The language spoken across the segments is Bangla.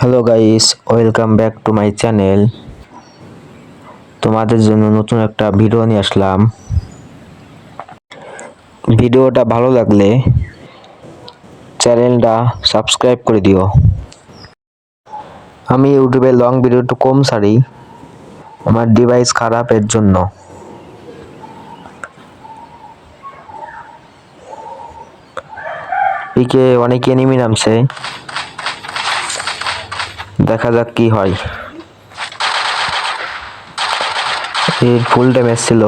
Hello guys welcome back to my channel তোমাদের জন্য নতুন একটা ভিডিও নিয়ে আসলাম। ভিডিওটা ভালো লাগলে চ্যানেলটা সাবস্ক্রাইব করে দিও। আমি ইউটিউবে লং ভিডিও একটু কম ছাড়ি, আমার ডিভাইস খারাপ এর জন্য। পিকে অনেক এনিমি নামছে। দেখা যাক কি হয়। এর ফুল ড্যামেজ ছিল।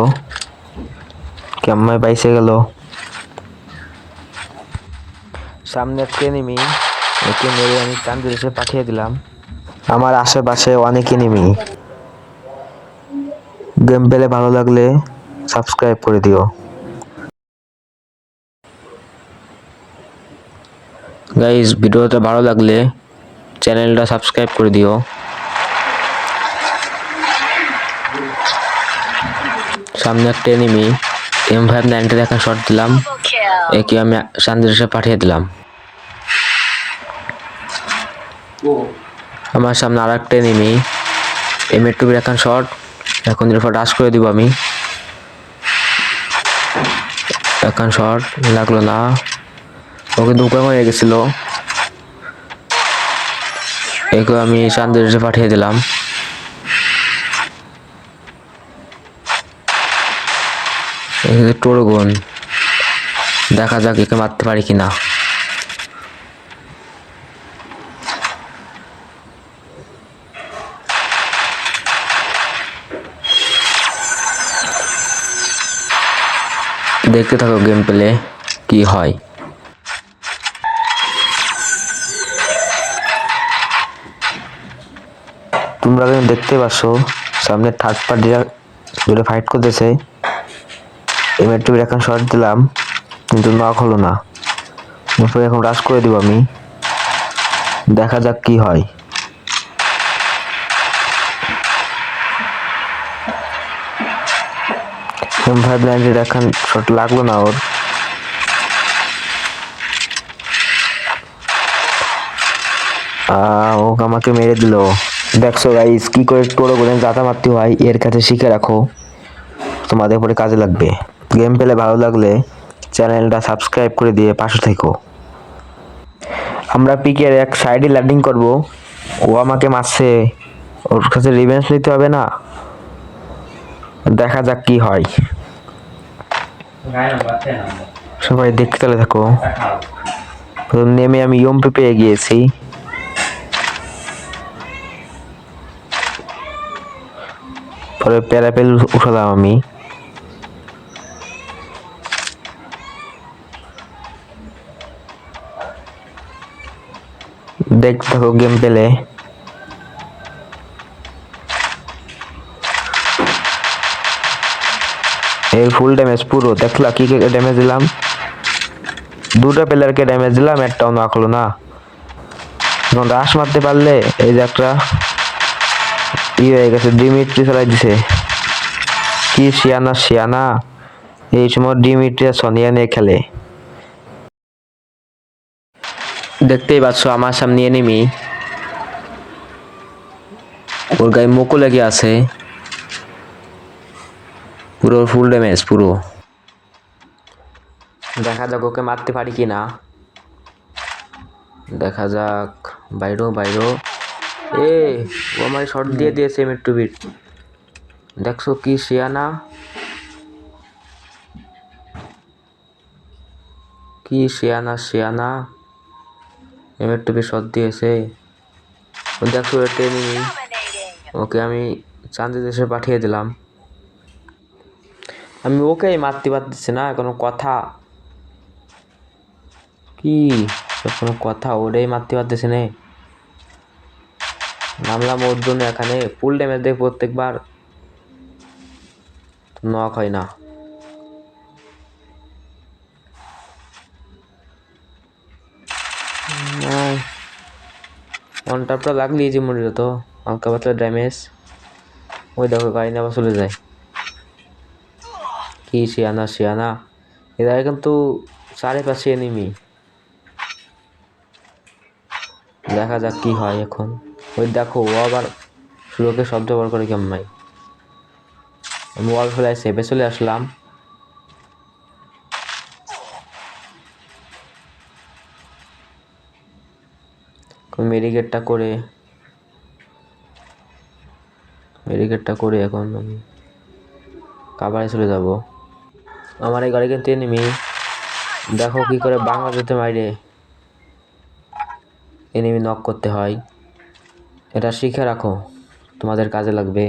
কেমন পাইছে গেল? সামনে একটা এনিমি একে মেরে আমি চান্দের এসে পাঠিয়ে দিলাম। আমার আশেপাশে অনেক এনিমি গেম পেলে ভালো লাগলে সাবস্ক্রাইব করে দিও। গাইস ভিডিওটা ভালো লাগলে চ্যানেলটা সাবস্ক্রাইব করে দিও। সামনে একটা এনিমি এম ফাইভ নাইনটি দেখা শট দিলাম। একে আমি সান্দেশে পাঠিয়ে দিলাম। আমার সামনে আর একটা এনিমি এম এর টুবির এখন শট এখন এরপর ডাস করে দিব আমি। এখন শট লাগল না। ও কিন্তু উপরে হয়ে গেছিল। একে আমি চান্দের পাঠিয়ে দিলাম। টোরগুন দেখা যাক একে মারতে পারি কিনা। দেখতে থাকো গেম প্লে কি হয়। তোমরা কিন্তু দেখতে পাচ্ছ সামনে থার্ড পার্টিরা দূরে ফাইট করতেছে। এম এর টুবির এখন শর্ট দিলাম, কিন্তু নক হলো না। এরপরে এখন রাশ করে দিব আমি। দেখা যাক কি হয়। এম ফাইভ নাইনটির এখন শট লাগল না ওর। ও আমাকে মেরে দিল। দেখছ গাইস কি করে টোড়ো করে জাতা মারতে হয় এর কাছে শিখে রাখো। তোমাদের পরে কাজে লাগবে। গেম পেলে ভালো লাগলে চ্যানেলটা সাবস্ক্রাইব করে দিয়ে পাশে থেকো। আমরা পিকের এক সাইডে ল্যান্ডিং করব। ও আমাকে মারছে। ওর কাছে রিভেন্স নিতে হবে না। দেখা যাক কি হয়। সবাই দেখতে চলে থাকো নেমে আমি ইয়ম্পি পেয়ে গিয়েছি। পরে প্যারাপেল উঠালাম আমি। দেখতে থাকো গেম পেলে। এর ফুল ড্যামেজ পুরো, দেখলা কি কি ড্যামেজ দিলাম? দুটো প্লেয়ারকে ড্যামেজ দিলাম একটাও না হলো না। রাশ মারতে পারলে, এই যে একটা ই হয়ে গেছে ডিমিট্রি চালাই দিছে। কি শিয়ানা শিয়ানা? এই সময় ডিমিট্রি আর সোনিয়া নিয়ে খেলে। দেখতেই পাচ্ছ, আমার সামনে এনিমি ওর গায়ে মোকো লেগে আছে। পুরো ফুল ড্যামেজ পুরো। দেখা যাক ওকে মারতে পারি কি না দেখা যাক। বাইরো বাইরো। এ ও আমার শর্ট দিয়ে দিয়েছে এম টু বিট দেখছ কি শিয়ানা? কি শিয়ানা শিয়ানা? এম টু বিট শট দিয়েছে। ও দেখছ এটা এনিমি ওকে আমি চান্দি দেশে পাঠিয়ে দিলাম। আমি ওকেই মারতে পারতেছি না কোনো কথা। কি? কোনো কথা ওটাই মারতে পারতেছে না। নামলাম ওর জন্য এখানে ফুল ড্যামেজ দেয় প্রত্যেকবার নক হয় না। ওয়ান টাপটা যে মরে যেত হালকা পাতলা ড্যামেজ ওই দেখো গাড়ি নেওয়া চলে যায়। কি শিয়ানা শিয়ানা। এরা কিন্তু চারিপাশে এনিমি দেখা যাক কি হয় এখন। ওই দেখো, ও আবার সুরকে শব্দ বার করে কেমন নাই আমি ওয়াল ফেলায় সেভে চলে আসলাম। মেডিকেটটা করে মেডিকেটটা করে এখন আমি কাবারে চলে যাব। আমার এই গাড়ি কিন্তু এনিমি দেখো কি করে বাংলা যেতে মাইরে এনিমি নক করতে হয়। এটা শিখে রাখো। তোমাদের কাজে লাগবে।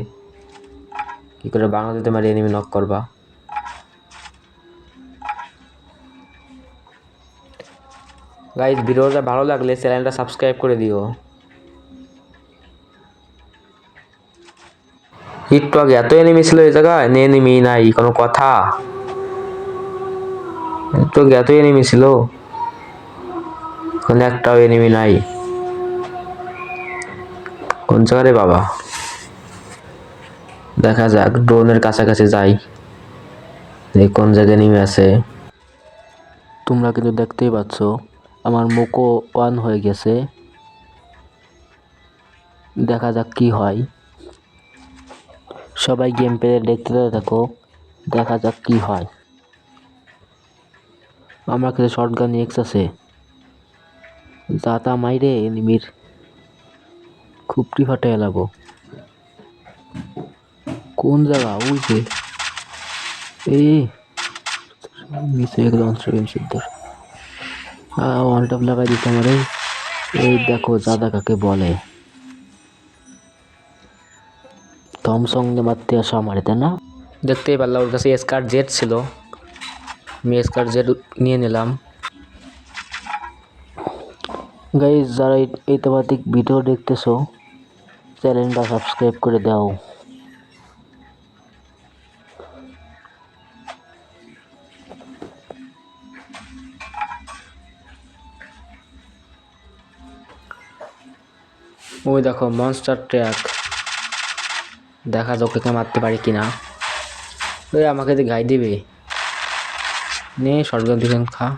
কি করে বাংলা যেতে মারি এনিমি নক করবা। গাইজ ভিডিওটা ভালো লাগলে চ্যানেলটা সাবস্ক্রাইব করে দিও। একটু আগে এত এনিমি ছিল এই জায়গায় এনিমি নাই, কোনো কথা। একটু আগে এত এনিমি ছিল এখন একটাও এনিমি নাই। জায়গায় বাবা, দেখা যাক, ড্রোনের কাছাকাছি যাই। কোন জায়গায় নেমে আছে তোমরা কিন্তু দেখতেই পাচ্ছ, আমার মুখও ওয়ান হয়ে গেছে। দেখা যাক কি হয়। সবাই গেম প্লে দেখতে থাকো, দেখা যাক কি হয়। আমার কাছে শর্ট গান এক্স আছে যাতা মাইরে, এনিমির। খুপটি ফাটে এলাবো। কোন জায়গা? ওই যে এই সিদ্ধর। ওয়ান টপ লাগাই দিতে আমারে। এই দেখো দাদা কাকে বলে। থমসং মারতে আসা আমারে, তাই না? দেখতেই পারলাম ওর কাছে স্কার জেট ছিল। আমি স্কার জেট নিয়ে নিলাম। গাইজ যারা এই- ভিডিও দেখতেছো চ্যানেলটা সাবস্ক্রাইব করে দাও। ওই দেখো মনস্টার ট্র্যাক দেখা যাক ওকে মারতে পারি কিনা। ওই আমাকে তো গাই দিবে। নে শর্টগান খা।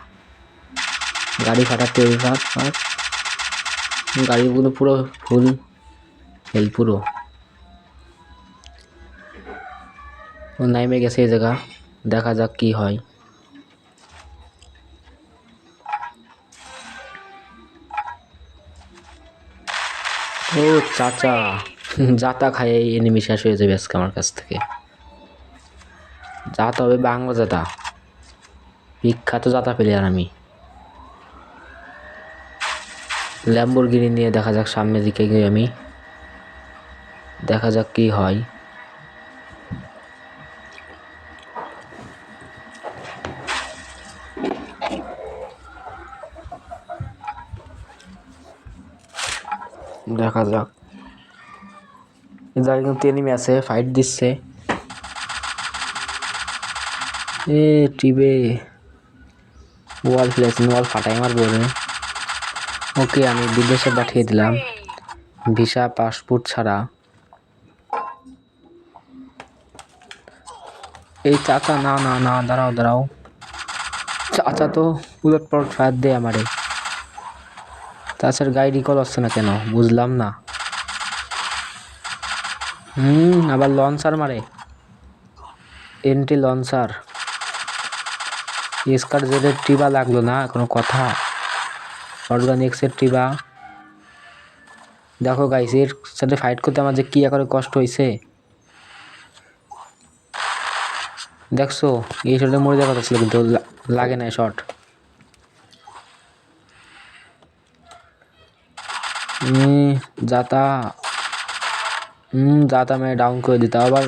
গাড়ি ফাট ফাট গাড়িগুলো পুরো ফুল হেল পুরো। নাইমে গেছে এই জায়গা, দেখা যাক কি হয়। ও চাচা জাতা খায় এই এনিমি শেষ হয়ে যাবে আজকে আমার কাছ থেকে। জাতা হবে বাংলা জাতা বিখ্যাত জাতা প্লেয়ার আমি। ল্যাম্বোরগিনি নিয়ে দেখা যাক সামনের দিকে গিয়ে আমি দেখা যাক কি হয়। দেখা যাক। জায়গায় কিন্তু এনিমি আছে ফাইট দিচ্ছে। এ টিবে। ওয়াল ফেলেছেন ওয়াল ফাটাই আমার বলে ওকে আমি বিদেশে পাঠিয়ে দিলাম। ভিসা, পাসপোর্ট ছাড়া। এই চাচা, না না না, দাঁড়াও দাঁড়াও। চাচা তো উলট পালট ফায়ার দেয় আমারে। চাচার গাড়ি রিকল আসছে না কেন? বুঝলাম না। হুম, আবার লঞ্চার মারে। Anti launcher. স্কার জেডের টিবা লাগল না, কোনো কথা। অর্গানিক্সের টিবা দেখো গাইস এর সাথে ফাইট করতে আমার যে কি করে কষ্ট হয়েছে দেখছ এই শটে মরে যাওয়ার কথা ছিল কিন্তু লাগে না শট যাতা হুম যাতা মেয়ে ডাউন করে দিতে। আবার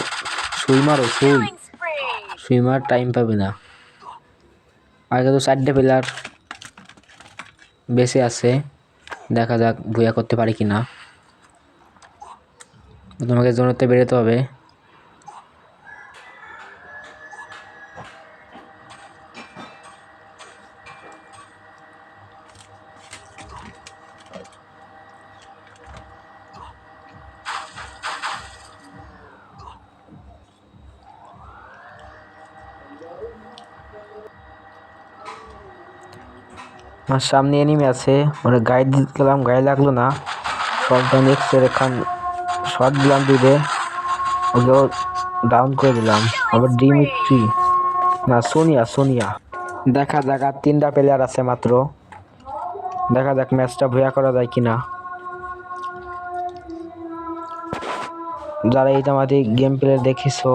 সুই মারো সুই। Spree! সুইমার টাইম পাবে না। আগে তো চারটে প্লেয়ার বেঁচে আছে দেখা যাক ভুয়া করতে পারি কি না তোমাকে জোনতে বেরোতে হবে। আমার সামনে এনিমি আছে। গাইড দিতে গেলাম গায়ে লাগল না। শর্ট ডাউন এক্সের এখান শর্ট দিলাম দিবে ওগুলো ডাউন করে দিলাম। আবার ডিমিট্রি না, সোনিয়া সোনিয়া। দেখা যাক, আর তিনটা প্লেয়ার আছে মাত্র। দেখা যাক ম্যাচটা ভয়া করা যায় কিনা। যারা এইটা আমাদের গেম প্লে দেখিছো,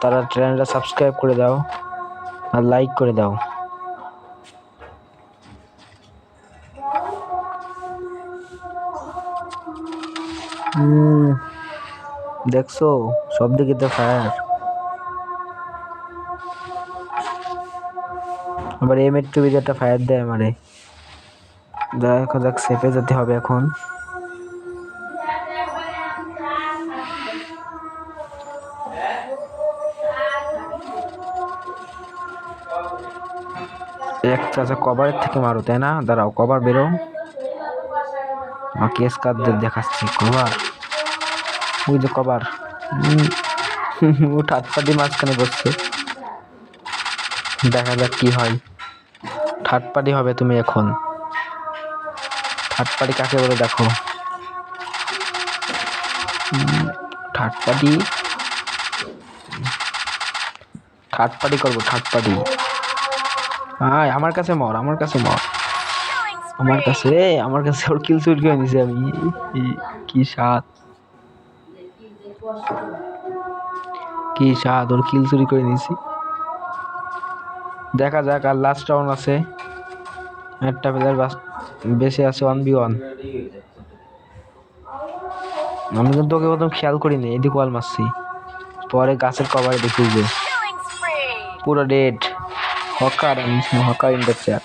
তারা চ্যানেলটা সাবস্ক্রাইব করে দাও। আর লাইক করে দাও। হুম, দেখছ? সব দিকে তো ফায়ার আবার এম এর টু একটা ফায়ার দেয় আমারে। দেখা যাক সেফে যেতে হবে এখন। একটা আছে কভারের থেকে মারো তাই না? দাঁড়াও কভার বেরো। আমাকে স্কারদের দেখাচ্ছি কবার ওই যে কভার। ও ঠাটপাটি মাঝখানে বসছে। দেখা যাক কি হয়। থার্ড পার্টি হবে তুমি এখন। থার্ড পার্টি কাকে বলে দেখো। থার্ড পার্টি করব থার্ড পার্টি আমার কাছে মর, আমার কাছে মর। আমার কাছে আমার কাছে ওর কিল চুরি করে নিছি আমি। কি স্বাদ। কি স্বাদ, ওর কিল চুরি করে নিছি। দেখা যাক, আর লাস্ট রাউন্ড আছে। একটা প্লেয়ার বেশি আছে ওয়ান বি ওয়ান আমি কিন্তু ওকে প্রথম খেয়াল করিনি, এদিক ওয়াল মারছি। পরে গাছের কভারে দেখি যে, পুরো ডেড হকার, আমি হকার ইন দ্য চ্যাট